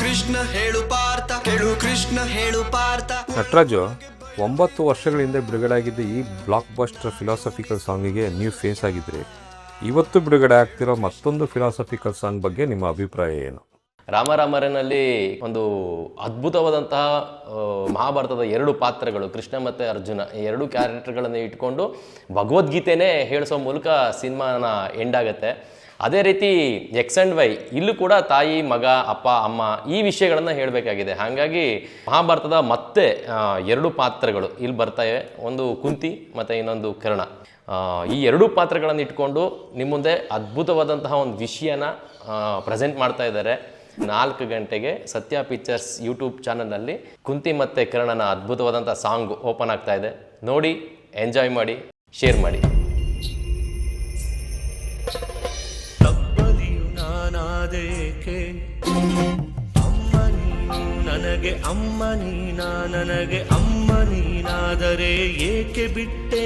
ಕೃಷ್ಣ ಹೇಳು ಪಾರ್ಥ ಕೇಳು ಕೃಷ್ಣ ಹೇಳು ಪಾರ್ಥ. ನಟರಾಜು ಒಂಬತ್ತು ವರ್ಷಗಳ ಹಿಂದೆ ಬಿಡುಗಡೆ ಆಗಿದ್ದ ಈ ಬ್ಲಾಕ್ ಬಸ್ಟರ್ ಫಿಲಾಸಫಿಕಲ್ ಸಾಂಗಿಗೆ ನೀವು ಫೇಸ್ ಆಗಿದ್ರಿ. ಇವತ್ತು ಬಿಡುಗಡೆ ಆಗ್ತಿರೋ ಮತ್ತೊಂದು ಫಿಲಾಸಫಿಕಲ್ ಸಾಂಗ್ ಬಗ್ಗೆ ನಿಮ್ಮ ಅಭಿಪ್ರಾಯ ಏನು? ರಾಮರಾಮರನಲ್ಲಿ ಒಂದು ಅದ್ಭುತವಾದಂತಹ ಮಹಾಭಾರತದ ಎರಡು ಪಾತ್ರಗಳು ಕೃಷ್ಣ ಮತ್ತು ಅರ್ಜುನ ಎರಡು ಕ್ಯಾರೆಕ್ಟರ್ಗಳನ್ನು ಇಟ್ಕೊಂಡು ಭಗವದ್ಗೀತೆನೇ ಹೇಳಿಸೋ ಮೂಲಕ ಸಿನಿಮಾನ ಎಂಡ್ ಆಗುತ್ತೆ. ಅದೇ ರೀತಿ ಎಕ್ಸ್ ಆ್ಯಂಡ್ ವೈ ಇಲ್ಲೂ ಕೂಡ ತಾಯಿ, ಮಗ, ಅಪ್ಪ, ಅಮ್ಮ ಈ ವಿಷಯಗಳನ್ನು ಹೇಳಬೇಕಾಗಿದೆ. ಹಾಗಾಗಿ ಮಹಾಭಾರತದ ಮತ್ತೆ ಎರಡು ಪಾತ್ರಗಳು ಇಲ್ಲಿ ಬರ್ತಾವೆ ಒಂದು ಕುಂತಿ ಮತ್ತು ಇನ್ನೊಂದು ಕರ್ಣ. ಈ ಎರಡೂ ಪಾತ್ರಗಳನ್ನು ಇಟ್ಕೊಂಡು ನಿಮ್ಮ ಮುಂದೆ ಅದ್ಭುತವಾದಂತಹ ಒಂದು ವಿಷಯನ ಪ್ರೆಸೆಂಟ್ ಮಾಡ್ತಾ ಇದ್ದಾರೆ. ನಾಲ್ಕು ಗಂಟೆಗೆ ಸತ್ಯ ಪಿಕ್ಚರ್ಸ್ ಯೂಟ್ಯೂಬ್ ಚಾನಲ್ನಲ್ಲಿ ಕುಂತಿ ಮತ್ತು ಕಿರಣನ ಅದ್ಭುತವಾದಂಥ ಸಾಂಗ್ ಓಪನ್ ಆಗ್ತಾ ಇದೆ. ನೋಡಿ, ಎಂಜಾಯ್ ಮಾಡಿ, ಶೇರ್ ಮಾಡಿ. ನಾನಾದೇಕೆ ಅಮ್ಮ ನೀನು ನನಗೆ ಅಮ್ಮ ನೀನಾ ನನಗೆ ಅಮ್ಮ ನೀನಾದರೆ ಏಕೆ ಬಿಟ್ಟೆ?